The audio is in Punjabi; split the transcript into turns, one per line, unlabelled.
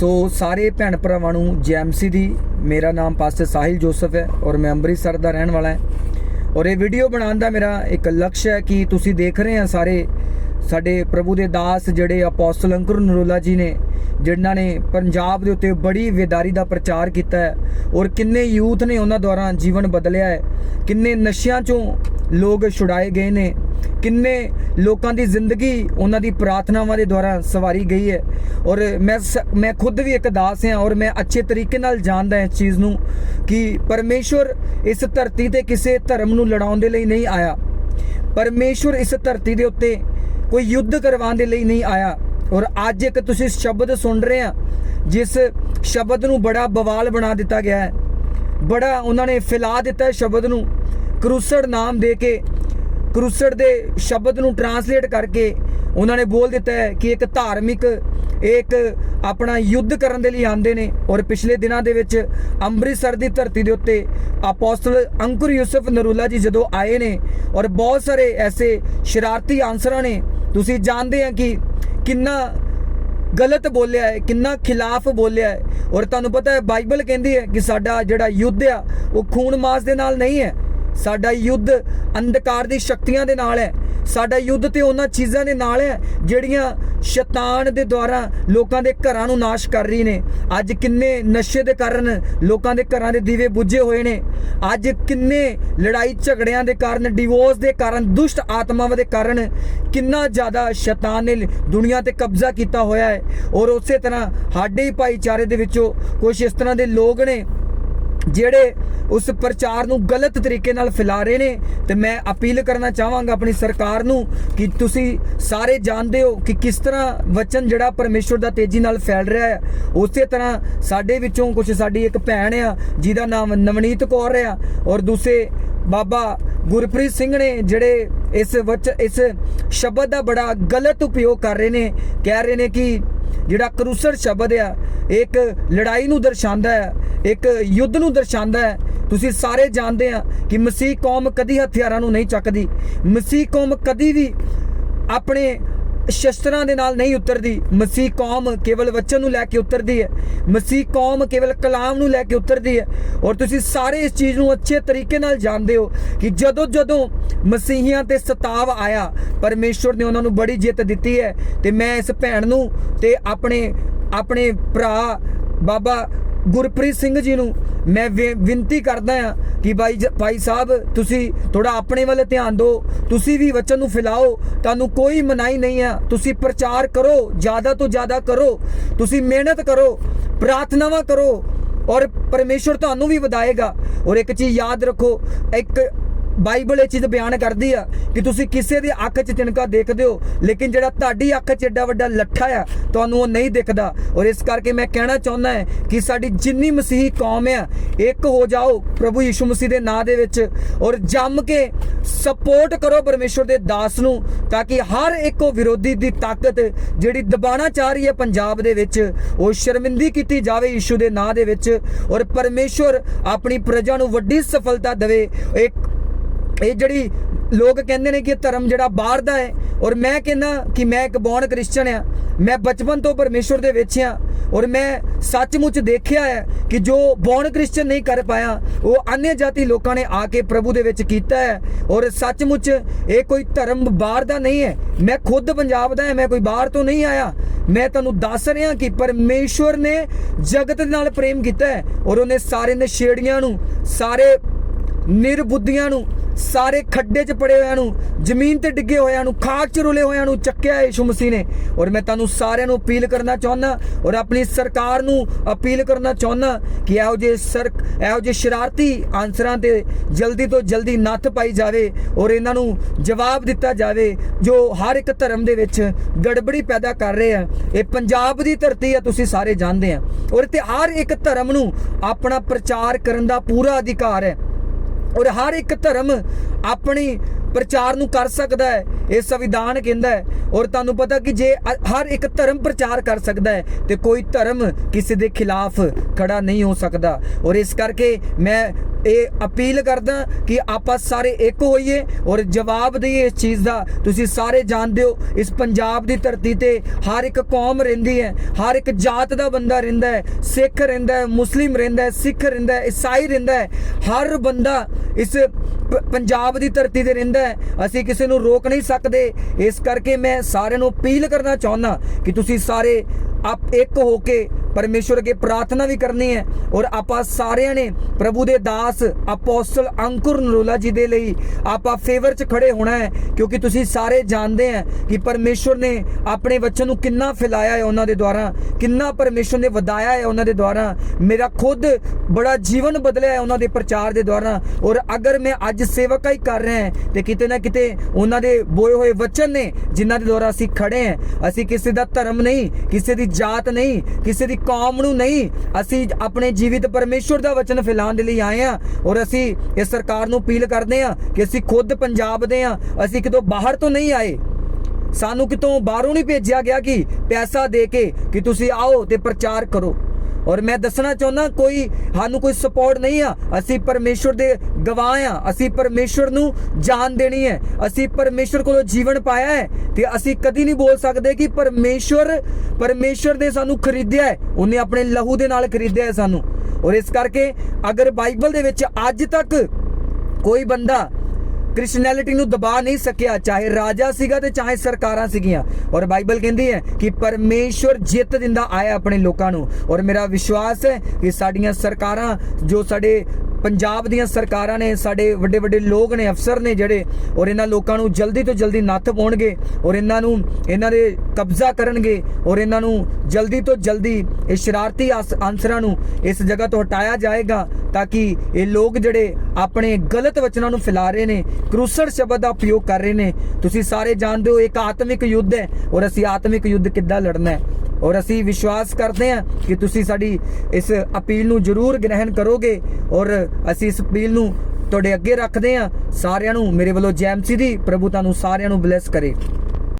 ਸੋ ਸਾਰੇ ਭੈਣ ਭਰਾਵਾਂ ਨੂੰ ਜੈਮਸੀ ਦੀ, ਮੇਰਾ ਨਾਮ ਪਾਸਟਰ ਸਾਹਿਲ ਜੋਸਫ ਹੈ ਔਰ ਮੈਂ ਅੰਮ੍ਰਿਤਸਰ ਦਾ ਰਹਿਣ ਵਾਲਾ ਹਾਂ। ਔਰ ਇਹ ਵੀਡੀਓ ਬਣਾਉਣ ਦਾ ਮੇਰਾ ਇੱਕ ਲਕਸ਼ ਹੈ ਕਿ ਤੁਸੀਂ ਦੇਖ ਰਹੇ ਆ ਸਾਰੇ ਸਾਡੇ ਪ੍ਰਭੂ ਦੇ ਦਾਸ ਜਿਹੜੇ ਅਪੋਸਟਲ ਅੰਕੁਰ ਨਰੋਲਾ ਜੀ ਨੇ, ਜਿਨ੍ਹਾਂ ਨੇ ਪੰਜਾਬ ਦੇ ਉੱਤੇ ਬੜੀ ਵੇਦਾਰੀ ਦਾ ਪ੍ਰਚਾਰ ਕੀਤਾ ਹੈ ਔਰ ਕਿੰਨੇ ਯੂਥ ਨੇ ਉਹਨਾਂ ਦੁਆਰਾ ਜੀਵਨ ਬਦਲਿਆ ਹੈ, ਕਿੰਨੇ ਨਸ਼ਿਆਂ ਚੋਂ ਲੋਕ ਛੁਡਾਏ ਗਏ ਨੇ। ਕਿੰਨੇ ਲੋਕਾਂ ਦੀ ਜ਼ਿੰਦਗੀ ਉਹਨਾਂ ਦੀ ਪ੍ਰਾਰਥਨਾਵਾਂ ਦੇ ਦੁਆਰਾ ਸਵਾਰੀ ਗਈ ਹੈ। ਔਰ ਮੈਂ ਸ- ਮੈਂ ਖੁਦ ਵੀ ਇੱਕ ਦਾਸ ਹਾਂ ਔਰ ਮੈਂ ਅੱਛੇ ਤਰੀਕੇ ਨਾਲ ਜਾਣਦਾ ਇਸ ਚੀਜ਼ ਨੂੰ ਕਿ ਪਰਮੇਸ਼ਵਰ ਇਸ ਧਰਤੀ ਤੇ ਕਿਸੇ ਧਰਮ ਨੂੰ ਲੜਾਉਣ ਦੇ ਲਈ ਨਹੀਂ ਆਇਆ। ਪਰਮੇਸ਼ਵਰ ਇਸ ਧਰਤੀ ਦੇ ਉੱਤੇ ਕੋਈ ਯੁੱਧ ਕਰਵਾਉਣ ਦੇ ਲਈ ਨਹੀਂ ਆਇਆ। ਔਰ ਅੱਜ ਇੱਕ ਤੁਸੀਂ ਸ਼ਬਦ ਸੁਣ ਰਹੇ ਆ ਜਿਸ ਸ਼ਬਦ ਨੂੰ ਬੜਾ ਬਵਾਲ ਬਣਾ ਦਿੱਤਾ ਗਿਆ ਹੈ। ਬੜਾ ਉਹਨਾਂ ਨੇ ਫੈਲਾ ਦਿੱਤਾ ਸ਼ਬਦ ਨੂੰ। ਕਰੂਸੜ ਨਾਮ ਦੇ ਕੇ ਕਰੂਸੜ ਦੇ ਸ਼ਬਦ ਨੂੰ ਟਰਾਂਸਲੇਟ ਕਰਕੇ ਉਹਨਾਂ ਨੇ ਬੋਲ ਦਿੱਤਾ ਹੈ ਕਿ ਇੱਕ ਧਾਰਮਿਕ ਇੱਕ ਆਪਣਾ ਯੁੱਧ ਕਰਨ ਦੇ ਲਈ ਆਂਦੇ ਨੇ ਔਰ ਪਿਛਲੇ ਦਿਨਾਂ ਦੇ ਵਿੱਚ ਅੰਮ੍ਰਿਤਸਰ ਦੀ ਧਰਤੀ ਦੇ ਉੱਤੇ ਅਪੋਸਟਲ ਅੰਕੁਰ ਯੂਸਫ ਨਰੂਲਾ ਜੀ ਜਦੋਂ ਆਏ ਨੇ ਔਰ ਬਹੁਤ ਸਾਰੇ ਐਸੇ ਸ਼ਰਾਰਤੀ ਆਂਸਰਾਂ ਨੇ, ਤੁਸੀਂ ਜਾਣਦੇ ਆ ਕਿ ਕਿੰਨਾ ਗਲਤ ਬੋਲਿਆ ਹੈ, ਕਿੰਨਾ ਖਿਲਾਫ ਬੋਲਿਆ ਹੈ ਔਰ ਤੁਹਾਨੂੰ ਪਤਾ ਹੈ ਬਾਈਬਲ ਕਹਿੰਦੀ ਹੈ ਕਿ ਸਾਡਾ ਜਿਹੜਾ ਯੁੱਧ ਆ, ਉਹ ਖੂਨ ਮਾਸ ਦੇ ਨਾਲ ਨਹੀਂ ਹੈ। ਸਾਡਾ ਯੁੱਧ ਅੰਧਕਾਰ ਦੀ ਸ਼ਕਤੀਆਂ ਦੇ ਨਾਲ ਹੈ। ਸਾਡਾ ਯੁੱਧ ਤੇ ਉਹਨਾਂ ਚੀਜ਼ਾਂ ਦੇ ਨਾਲ ਹੈ, ਜਿਹੜੀਆਂ ਸ਼ੈਤਾਨ ਦੇ ਦੁਆਰਾ ਲੋਕਾਂ ਦੇ ਘਰਾਂ ਨੂੰ ਨਾਸ਼ ਕਰ ਰਹੀ ਨੇ। ਅੱਜ ਕਿੰਨੇ ਨਸ਼ੇ ਦੇ ਕਾਰਨ ਲੋਕਾਂ ਦੇ ਘਰਾਂ ਦੇ ਦੀਵੇ ਬੁੱਝੇ ਹੋਏ ਨੇ। ਅੱਜ ਕਿੰਨੇ ਲੜਾਈ ਝਗੜਿਆਂ ਦੇ ਕਾਰਨ ਡਿਵੋਰਸ ਦੇ ਕਾਰਨ, ਦੁਸ਼ਟ ਆਤਮਾਵਾਂ ਦੇ ਕਾਰਨ ਕਿੰਨਾ ਜ਼ਿਆਦਾ ਸ਼ੈਤਾਨ ਨੇ ਦੁਨੀਆ ਤੇ ਕਬਜ਼ਾ ਕੀਤਾ ਹੋਇਆ ਹੈ। ਔਰ ਉਸੇ ਤਰ੍ਹਾਂ ਸਾਡੇ ਹੀ ਭਾਈਚਾਰੇ ਦੇ ਵਿੱਚੋਂ ਕੁਝ ਇਸ ਤਰ੍ਹਾਂ ਦੇ ਲੋਕ ਨੇ ਜਿਹੜੇ ਉਸ ਪ੍ਰਚਾਰ ਨੂੰ ਗਲਤ ਤਰੀਕੇ ਨਾਲ ਫੈਲਾ ਰਹੇ ਨੇ, ਤੇ ਮੈਂ ਅਪੀਲ ਕਰਨਾ ਚਾਹਾਂਗਾ ਆਪਣੀ ਸਰਕਾਰ ਨੂੰ ਕਿ ਤੁਸੀਂ ਸਾਰੇ ਜਾਣਦੇ ਹੋ ਕਿ ਕਿਸ ਤਰ੍ਹਾਂ ਵਚਨ ਜਿਹੜਾ ਪਰਮੇਸ਼ਵਰ ਦਾ ਤੇਜ਼ੀ ਨਾਲ ਫੈਲ ਰਿਹਾ ਹੈ। ਉਸੇ ਤਰ੍ਹਾਂ ਸਾਡੇ ਵਿੱਚੋਂ ਕੁਝ ਸਾਡੀ ਇੱਕ ਭੈਣ ਆ, ਜਿਹਦਾ ਨਾਮ ਨਵਨੀਤ ਕੌਰ ਆ, ਔਰ ਦੂਸਰੇ ਬਾਬਾ ਗੁਰਪ੍ਰੀਤ ਸਿੰਘ ਨੇ ਜਿਹੜੇ ਇਸ ਵਚ, ਇਸ ਸ਼ਬਦ ਦਾ ਬੜਾ ਗਲਤ ਉਪਯੋਗ ਕਰ ਰਹੇ ਨੇ, ਕਹਿ ਰਹੇ ਨੇ ਕਿ ਜਿਹੜਾ ਕਰੂਸਰ ਸ਼ਬਦ ਆ, ਇੱਕ ਲੜਾਈ ਨੂੰ ਦਰਸਾਉਂਦਾ ਹੈ ਇੱਕ ਯੁੱਧ ਨੂੰ ਦਰਸਾਉਂਦਾ ਹੈ ਤੁਸੀਂ ਸਾਰੇ ਜਾਣਦੇ ਆ ਕਿ ਮਸੀਹ ਕੌਮ ਕਦੀ ਹਥਿਆਰਾਂ ਨੂੰ ਨਹੀਂ ਚੱਕਦੀ। ਮਸੀਹ ਕੌਮ ਕਦੀ ਵੀ ਆਪਣੇ ਸ਼ਸਤਰਾਂ ਦੇ ਨਾਲ ਨਹੀਂ ਉਤਰਦੀ। ਮਸੀਹ ਕੌਮ ਕੇਵਲ ਵਚਨ ਨੂੰ ਲੈ ਕੇ ਉਤਰਦੀ ਹੈ। ਮਸੀਹ ਕੌਮ ਕੇਵਲ ਕਲਾਮ ਨੂੰ ਲੈ ਕੇ ਉਤਰਦੀ ਹੈ। ਔਰ ਤੁਸੀਂ ਸਾਰੇ ਇਸ ਚੀਜ਼ ਨੂੰ ਅੱਛੇ ਤਰੀਕੇ ਨਾਲ ਜਾਣਦੇ ਹੋ ਕਿ ਜਦੋਂ ਜਦੋਂ ਮਸੀਹੀਆਂ ਤੇ ਸਤਾਵ ਆਇਆ, ਪਰਮੇਸ਼ਵਰ ਨੇ ਉਹਨਾਂ ਨੂੰ ਬੜੀ ਜਿੱਤ ਦਿੱਤੀ ਹੈ ਤੇ ਮੈਂ ਇਸ ਭੈਣ ਨੂੰ ਤੇ ਆਪਣੇ ਆਪਣੇ ਭਰਾ ਬਾਬਾ ਗੁਰਪ੍ਰੀਤ ਸਿੰਘ ਜੀ ਨੂੰ ਮੈਂ ਬੇ- ਬੇਨਤੀ ਕਰਦਾ ਆ ਕਿ ਭਾਈ ਜ- ਭਾਈ ਸਾਹਿਬ, ਤੁਸੀਂ ਥੋੜਾ ਆਪਣੇ ਵੱਲ ਧਿਆਨ ਦਿਓ, ਤੁਸੀਂ ਵੀ ਵਚਨ ਨੂੰ ਫੈਲਾਓ, ਤੁਹਾਨੂੰ ਕੋਈ ਮਨਾਈ ਨਹੀਂ ਹੈ ਤੁਸੀਂ ਪ੍ਰਚਾਰ ਕਰੋ, ਜ਼ਿਆਦਾ ਤੋਂ ਜ਼ਿਆਦਾ ਕਰੋ। ਤੁਸੀਂ ਮਿਹਨਤ ਕਰੋ, ਪ੍ਰਾਰਥਨਾਵਾਂ ਕਰੋ ਔਰ ਪਰਮੇਸ਼ਵਰ ਤੁਹਾਨੂੰ ਵੀ ਵਧਾਏਗਾ। ਔਰ ਇੱਕ ਚੀਜ਼ ਯਾਦ ਰੱਖੋ, ਇੱਕ ਬਾਈਬਲ ਇਹ ਚੀਜ਼ ਬਿਆਨ ਕਰਦੀ ਆ ਕਿ ਤੁਸੀਂ ਕਿਸੇ ਦੀ ਅੱਖ 'ਚ ਤਿਨਕਾ ਦੇਖਦੇ ਹੋ, ਲੇਕਿਨ ਜਿਹੜਾ ਤੁਹਾਡੀ ਅੱਖ 'ਚ ਏਡਾ ਵੱਡਾ ਲੱਠਾ ਆ, ਤੁਹਾਨੂੰ ਉਹ ਨਹੀਂ ਦਿਖਦਾ। ਔਰ ਇਸ ਕਰਕੇ ਮੈਂ ਕਹਿਣਾ ਚਾਹੁੰਦਾ ਹਾਂ ਕਿ ਸਾਡੀ ਜਿੰਨੀ ਮਸੀਹੀ ਕੌਮ ਆ, ਇੱਕ ਹੋ ਜਾਓ ਪ੍ਰਭੂ ਯਿਸੂ ਮਸੀਹ ਦੇ ਨਾਂ ਦੇ ਵਿੱਚ ਔਰ ਜੰਮ ਕੇ ਸਪੋਰਟ ਕਰੋ ਪਰਮੇਸ਼ਵਰ ਦੇ ਦਾਸ ਨੂੰ, ਤਾਂ ਕਿ ਹਰ ਇੱਕ ਉਹ ਵਿਰੋਧੀ ਦੀ ਤਾਕਤ ਜਿਹੜੀ ਦਬਾਣਾ ਚਾਹ ਰਹੀ ਹੈ ਪੰਜਾਬ ਦੇ ਵਿੱਚ, ਉਹ ਸ਼ਰਮਿੰਦੀ ਕੀਤੀ ਜਾਵੇ ਯਿਸੂ ਦੇ ਨਾਂ ਦੇ ਵਿੱਚ। ਔਰ ਪਰਮੇਸ਼ਵਰ ਆਪਣੀ ਪ੍ਰਜਾ ਨੂੰ ਵੱਡੀ ਸਫਲਤਾ ਦੇਵੇ ਇੱਕ ਇਹ ਜਿਹੜੀ ਲੋਕ ਕਹਿੰਦੇ ਨੇ ਕਿ ਇਹ ਧਰਮ ਜਿਹੜਾ ਬਾਹਰ ਦਾ ਹੈ, ਔਰ ਮੈਂ ਕਹਿੰਦਾ ਕਿ ਮੈਂ ਇੱਕ ਬੌਰਨ ਕ੍ਰਿਸਚਨ ਆ, ਮੈਂ ਬਚਪਨ ਤੋਂ ਪਰਮੇਸ਼ਵਰ ਦੇ ਵਿੱਚ ਆ, ਔਰ ਮੈਂ ਸੱਚਮੁੱਚ ਦੇਖਿਆ ਹੈ ਕਿ ਜੋ ਬੌਰਨ ਕ੍ਰਿਸਚਨ ਨਹੀਂ ਕਰ ਪਾਇਆ, ਉਹ ਅਨਿਆ ਜਾਤੀ ਲੋਕਾਂ ਨੇ ਆ ਕੇ ਪ੍ਰਭੂ ਦੇ ਵਿੱਚ ਕੀਤਾ ਹੈ, ਔਰ ਸੱਚਮੁੱਚ ਇਹ ਕੋਈ ਧਰਮ ਬਾਹਰ ਦਾ ਨਹੀਂ ਹੈ। ਮੈਂ ਖੁਦ ਪੰਜਾਬ ਦਾ ਹਾਂ, ਮੈਂ ਕੋਈ ਬਾਹਰ ਤੋਂ ਨਹੀਂ ਆਇਆ। ਮੈਂ ਤੁਹਾਨੂੰ ਦੱਸ ਰਿਹਾ ਕਿ ਪਰਮੇਸ਼ਵਰ ਨੇ ਜਗਤ ਨਾਲ ਪ੍ਰੇਮ ਕੀਤਾ ਹੈ, ਔਰ ਉਹਨੇ ਸਾਰੇ ਨਸ਼ੇੜੀਆਂ ਨੂੰ, ਸਾਰੇ ਨਿਰਬੁੱਧੀਆਂ ਨੂੰ ਸਾਰੇ ਖੱਡੇ 'ਚ ਪੜੇ ਹੋਇਆਂ ਨੂੰ, ਜ਼ਮੀਨ ਤੇ ਡਿੱਗੇ ਹੋਇਆਂ ਨੂੰ, ਖਾਕ 'ਚ ਰੁਲੇ ਹੋਇਆਂ ਨੂੰ ਚੱਕਿਆ ਹੈ ਯਿਸੂ ਮਸੀਹ ਨੇ। ਔਰ ਮੈਂ ਤੁਹਾਨੂੰ ਸਾਰਿਆਂ ਨੂੰ ਅਪੀਲ ਕਰਨਾ ਚਾਹੁੰਦਾ, ਔਰ ਆਪਣੀ ਸਰਕਾਰ ਨੂੰ ਅਪੀਲ ਕਰਨਾ ਚਾਹੁੰਦਾ ਕਿ ਇਹੋ ਜਿਹੇ ਸਰ, ਇਹੋ ਜਿਹੇ ਸ਼ਰਾਰਤੀ ਆਨਸਰਾਂ ਤੇ ਜਲਦੀ ਤੋਂ ਜਲਦੀ ਨੱਥ ਪਾਈ ਜਾਵੇ ਔਰ ਇਹਨਾਂ ਨੂੰ ਜਵਾਬ ਦਿੱਤਾ ਜਾਵੇ, ਜੋ ਹਰ ਇੱਕ ਧਰਮ ਦੇ ਵਿੱਚ ਗੜਬੜੀ ਪੈਦਾ ਕਰ ਰਹੇ ਆ। ਇਹ ਪੰਜਾਬ ਦੀ ਧਰਤੀ ਆ, ਤੁਸੀਂ ਸਾਰੇ ਜਾਣਦੇ ਆ। ਔਰ ਤੇ ਹਰ ਇੱਕ ਧਰਮ ਨੂੰ ਆਪਣਾ ਪ੍ਰਚਾਰ ਕਰਨ ਦਾ ਪੂਰਾ ਅਧਿਕਾਰ ਹੈ। ਔਰ ਹਰ ਇੱਕ ਧਰਮ ਆਪਣੀ ਪ੍ਰਚਾਰ ਨੂੰ ਕਰ ਸਕਦਾ ਹੈ, ਇਹ ਸੰਵਿਧਾਨ ਕਹਿੰਦਾ ਹੈ। ਔਰ ਤੁਹਾਨੂੰ ਪਤਾ ਕਿ ਜੇ ਹਰ ਇੱਕ ਧਰਮ ਪ੍ਰਚਾਰ ਕਰ ਸਕਦਾ ਹੈ, ਤੇ ਕੋਈ ਧਰਮ ਕਿਸੇ ਦੇ ਖਿਲਾਫ ਖੜਾ ਨਹੀਂ ਹੋ ਸਕਦਾ। ਔਰ ਇਸ ਕਰਕੇ ਮੈਂ ਇਹ ਅਪੀਲ ਕਰਦਾ ਕਿ ਆਪਾਂ ਸਾਰੇ ਇੱਕ ਹੋਈਏ ਔਰ ਜਵਾਬ ਦਈਏ ਇਸ ਚੀਜ਼ ਦਾ। ਤੁਸੀਂ ਸਾਰੇ ਜਾਣਦੇ ਹੋ, ਇਸ ਪੰਜਾਬ ਦੀ ਧਰਤੀ ਤੇ ਹਰ ਇੱਕ ਕੌਮ ਰਹਿੰਦੀ ਹੈ, ਹਰ ਇੱਕ ਜਾਤ ਦਾ ਬੰਦਾ ਰਹਿੰਦਾ ਹੈ, ਸਿੱਖ ਰਹਿੰਦਾ ਹੈ, ਮੁਸਲਿਮ ਰਹਿੰਦਾ ਹੈ, ਸਿੱਖ ਰਹਿੰਦਾ ਹੈ, ਈਸਾਈ ਰਹਿੰਦਾ ਹੈ, ਹਰ ਬੰਦਾ ਇਸ ਪ- ਪੰਜਾਬ ਦੀ ਧਰਤੀ ਤੇ ਰਹਿੰਦਾ ਹੈ। ਅਸੀਂ ਕਿਸੇ ਨੂੰ ਰੋਕ ਨਹੀਂ ਸਕਦੇ। ਇਸ ਕਰਕੇ ਮੈਂ ਸਾਰਿਆਂ ਨੂੰ ਅਪੀਲ ਕਰਨਾ ਚਾਹੁੰਦਾ ਕਿ ਤੁਸੀਂ ਸਾਰੇ ਆਪ ਇੱਕ ਹੋ ਕੇ ਪਰਮੇਸ਼ਵਰ ਅੱਗੇ ਪ੍ਰਾਰਥਨਾ ਵੀ ਕਰਨੀ ਹੈ ਔਰ ਆਪਾਂ ਸਾਰਿਆਂ ਨੇ ਪ੍ਰਭੂ ਦੇ ਦਾਸ, ਅਪੋਸਟਲ ਅੰਕੁਰ ਨਰੋਲਾ ਜੀ ਦੇ ਲਈ ਆਪਾਂ ਫੇਵਰ 'ਚ ਖੜੇ ਹੋਣਾ ਹੈ, ਕਿਉਂਕਿ ਤੁਸੀਂ ਸਾਰੇ ਜਾਣਦੇ ਆ ਕਿ ਪਰਮੇਸ਼ਵਰ ਨੇ ਆਪਣੇ ਬੱਚਨ ਨੂੰ ਕਿੰਨਾ ਫੈਲਾਇਆ ਹੈ ਉਹਨਾਂ ਦੇ ਦੁਆਰਾ, ਕਿੰਨਾ ਪਰਮੇਸ਼ਵਰ ਨੇ ਵਧਾਇਆ ਹੈ ਉਹਨਾਂ ਦੇ ਦੁਆਰਾ, ਮੇਰਾ ਖੁਦ ਬੜਾ ਜੀਵਨ ਬਦਲਿਆ ਹੈ ਉਹਨਾਂ ਦੇ ਪ੍ਰਚਾਰ ਦੇ ਦੁਆਰਾ, ਔਰ ਅਗਰ ਮੈਂ ਅੱਜ ਸੇਵਕਾਈ ਕਰ ਰਿਹਾ ਹਾਂ ਤੇ ਕਿਤੇ ਨਾ ਕਿਤੇ ਉਹਨਾਂ ਦੇ ਬੋਏ ਹੋਏ ਵਚਨ ਨੇ ਜਿਨ੍ਹਾਂ ਦੇ ਦੁਆਰਾ ਅਸੀਂ ਖੜੇ ਹਾਂ, ਅਸੀਂ ਕਿਸੇ ਦਾ ਧਰਮ ਨਹੀਂ, ਕਿਸੇ ਦੀ ਜਾਤ ਨਹੀਂ, ਕਿਸੇ ਦੀ ਕੌਮ ਨੂੰ ਨਹੀਂ, ਅਸੀਂ ਆਪਣੇ ਜੀਵਿਤ ਪਰਮੇਸ਼ਵਰ ਦਾ ਵਚਨ ਫੈਲਾਉਣ ਦੇ ਲਈ ਆਏ ਹਾਂ ਔਰ ਅਸੀਂ ਇਸ ਸਰਕਾਰ ਨੂੰ ਅਪੀਲ ਕਰਦੇ ਹਾਂ ਕਿ ਅਸੀਂ ਖੁਦ ਪੰਜਾਬ ਦੇ ਹਾਂ, ਅਸੀਂ ਕਿਤੋਂ ਬਾਹਰ ਤੋਂ ਨਹੀਂ ਆਏ। ਸਾਨੂੰ ਕਿਤੋਂ ਬਾਹਰੋਂ ਨਹੀਂ ਭੇਜਿਆ ਗਿਆ ਕਿ ਪੈਸਾ ਦੇ ਕੇ ਕਿ ਤੁਸੀਂ ਆਓ ਤੇ ਪ੍ਰਚਾਰ ਕਰੋ। ਔਰ ਮੈਂ ਦੱਸਣਾ ਚਾਹੁੰਦਾ, ਕੋਈ ਸਾਨੂੰ ਕੋਈ ਸਪੋਰਟ ਨਹੀਂ ਆ। ਅਸੀਂ ਪਰਮੇਸ਼ਵਰ ਦੇ ਗਵਾਹ ਆ। ਅਸੀਂ ਪਰਮੇਸ਼ਵਰ ਨੂੰ ਜਾਨ ਦੇਣੀ ਹੈ। ਅਸੀਂ ਪਰਮੇਸ਼ਵਰ ਕੋਲੋਂ ਜੀਵਨ ਪਾਇਆ ਹੈ ਤੇ ਅਸੀਂ ਕਦੀ ਨਹੀਂ ਬੋਲ ਸਕਦੇ ਕਿ ਪਰਮੇਸ਼ਵਰ ਪਰਮੇਸ਼ਵਰ ਨੇ ਸਾਨੂੰ ਖਰੀਦਿਆ ਹੈ। ਉਹਨੇ ਆਪਣੇ ਲਹੂ ਦੇ ਨਾਲ ਖਰੀਦਿਆ ਹੈ ਸਾਨੂੰ। ਔਰ ਇਸ ਕਰਕੇ ਅਗਰ ਬਾਈਬਲ ਦੇ ਵਿੱਚ ਅੱਜ ਤੱਕ ਕੋਈ ਬੰਦਾ ਕ੍ਰਿਸਚੀਅਨਿਟੀ ਨੂੰ ਦਬਾ ਨਹੀਂ ਸਕਿਆ, ਚਾਹੇ ਰਾਜਾ ਸੀਗਾ ਤੇ ਚਾਹੇ ਸਰਕਾਰਾਂ ਸੀਗੀਆਂ। ਔਰ ਬਾਈਬਲ ਕਹਿੰਦੀ ਹੈ ਕਿ ਪਰਮੇਸ਼ਵਰ ਜਿੱਤ ਦਿੰਦਾ ਆਇਆ ਆਪਣੇ ਲੋਕਾਂ ਨੂੰ। ਔਰ ਮੇਰਾ ਵਿਸ਼ਵਾਸ ਹੈ ਕਿ ਸਾਡੀਆਂ ਸਰਕਾਰਾਂ ਜੋ ਸਾਡੇ ਪੰਜਾਬ ਦੀਆਂ ਸਰਕਾਰਾਂ ਨੇ, ਸਾਡੇ ਵੱਡੇ ਵੱਡੇ ਲੋਕ ਨੇ, ਅਫਸਰ ਨੇ ਜਿਹੜੇ, ਔਰ ਇਹਨਾਂ ਲੋਕਾਂ ਨੂੰ ਜਲਦੀ ਤੋਂ ਜਲਦੀ ਨੱਥ ਪਾਉਣਗੇ, ਔਰ ਇਹਨਾਂ ਨੂੰ, ਇਹਨਾਂ ਦੇ ਕਬਜ਼ਾ ਕਰਨਗੇ, ਔਰ ਇਹਨਾਂ ਨੂੰ ਜਲਦੀ ਤੋਂ ਜਲਦੀ ਇਹ ਸ਼ਰਾਰਤੀ ਆਸ- ਅਨਸਰਾਂ ਨੂੰ ਇਸ ਜਗ੍ਹਾ ਤੋਂ ਹਟਾਇਆ ਜਾਏਗਾ ਤਾਂ ਕਿ ਇਹ ਲੋਕ ਜਿਹੜੇ ਆਪਣੇ ਗਲਤ ਵਚਨਾਂ ਨੂੰ ਫੈਲਾ ਰਹੇ ਨੇ, ਕਰੂਸੜ ਸ਼ਬਦ ਦਾ ਉਪਯੋਗ ਕਰ ਰਹੇ ਨੇ। ਤੁਸੀਂ ਸਾਰੇ ਜਾਣਦੇ ਹੋ, ਇੱਕ ਆਤਮਿਕ ਯੁੱਧ ਹੈ, ਔਰ ਅਸੀਂ ਆਤਮਿਕ ਯੁੱਧ ਕਿੱਦਾਂ ਲੜਨਾ ਹੈ? ਔਰ ਅਸੀਂ ਵਿਸ਼ਵਾਸ ਕਰਦੇ ਹਾਂ ਕਿ ਤੁਸੀਂ ਸਾਡੀ ਇਸ ਅਪੀਲ ਨੂੰ ਜ਼ਰੂਰ ਗ੍ਰਹਿਣ ਕਰੋਗੇ ਔਰ ਅਸੀਂ ਇਸ ਅਪੀਲ ਨੂੰ ਤੁਹਾਡੇ ਅੱਗੇ ਰੱਖਦੇ ਹਾਂ। ਸਾਰਿਆਂ ਨੂੰ ਮੇਰੇ ਵੱਲੋਂ ਜੈਮਸੀ ਦੀ ਪ੍ਰਭੂ ਤੁਹਾਨੂੰ ਸਾਰਿਆਂ ਨੂੰ ਬਲੇਸ ਕਰੇ।